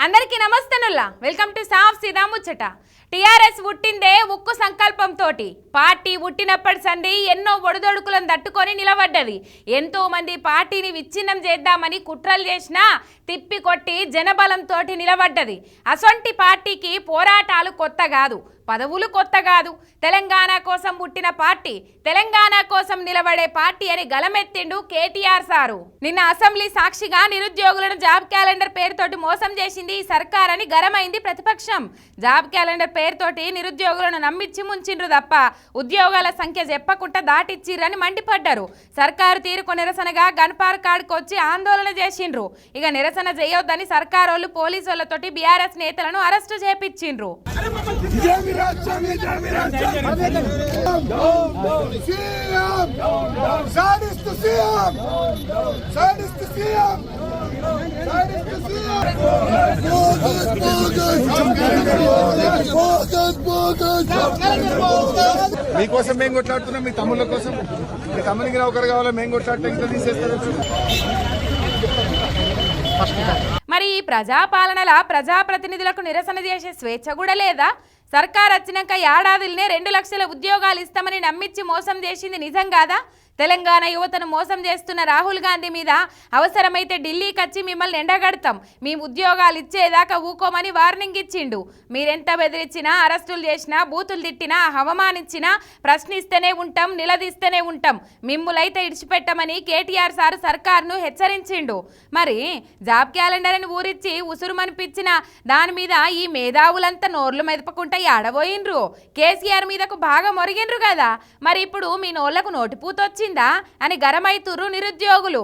అందరికీ నమస్తే నమస్తేనుల్లా welcome to సాఫ్ సీదా ముచ్చట. టిఆర్ఎస్ పుట్టిందే ఉక్కు సంకల్పంతో పార్టీ పుట్టినప్పటి సంది ఎన్నో ఒడిదొడుకులను తట్టుకొని నిలబడ్డది. ఎంతో మంది పార్టీని విచ్ఛిన్నం చేద్దామని కుట్రలు చేసినా తిప్పి కొట్టి జనబలంతో నిలబడ్డది. అసొంటి పార్టీకి పోరాటాలు కొత్త కాదు పదవులు కొత్త కాదు. తెలంగాణ కోసం పుట్టిన పార్టీ తెలంగాణ కోసం నిలబడే పార్టీ అని గలమెత్తిండు కేటీఆర్ సారు. నిన్న అసెంబ్లీ సాక్షిగా నిరుద్యోగులను జాబ్ క్యాలెండర్ పేరుతోటి మోసం చేసింది ఈ సర్కార్ అని గరమైంది ప్రతిపక్షం. జాబ్ క్యాలెండర్ పేరుతోటి నిరుద్యోగులను నమ్మించి ముంచిండ్రు తప్ప ఉద్యోగాల సంఖ్య చెప్పకుండా దాటిచ్చిర్రని మండిపడ్డారు సర్కారు తీరుకు నిరసనగా గన్పార్ కాడ్కి వచ్చి ఆందోళన చేసిండ్రు ఇక నిరసన చేయొద్దని సర్కారోళ్ళు పోలీసులతోటి బీఆర్ఎస్ నేతలను అరెస్టు చేపించిండ్రు ఇదేమి సీఎం సాడిస్ట్ సీఎం మీకోసం మేము కొట్లాడుతున్నాం మీ తమ్ముళ్ళ కోసం. మీ తమ్మునికి ఒకరు కావాలా మేము కొట్లాడితే ఇంకా తీసేస్తారు మరి ఈ ప్రజాపాలనల ప్రజాప్రతినిధులకు నిరసన చేసే స్వేచ్ఛ కూడా లేదా? సర్కార్ వచ్చినాక ఏడాదిలనే రెండు లక్షల ఉద్యోగాలు ఇస్తామని నమ్మించి మోసం చేసింది నిజం కాదా? తెలంగాణ యువతను మోసం చేస్తున్న రాహుల్ గాంధీ మీద అవసరమైతే ఢిల్లీకి వచ్చి మిమ్మల్ని ఎండగడతాం. మీ ఉద్యోగాలు ఇచ్చేదాకా ఊకోమని వార్నింగ్ ఇచ్చిండు. మీరెంత బెదిరించినా అరెస్టులు చేసినా బూతులు తిట్టినా అవమానించినా ప్రశ్నిస్తూనే ఉంటాం నిలదీస్తూనే ఉంటాం. మిమ్ములైతే ఇడిచిపెట్టమని కేటీఆర్ సార్ సర్కార్ను హెచ్చరించిండు. మరి జాబ్ క్యాలెండర్ అని ఊరిచ్చి ఉసురుమనిపించిన దాని మీద ఈ మేధావులంతా నోర్లు మెదపకుండా ఆడబోయిండ్రు కేసీఆర్ మీదకు బాగా మొరిగినరు కదా. మరి ఇప్పుడు మీ నోళ్ళకు వచ్చిందా అని గరమైతురు నిరుద్యోగులు.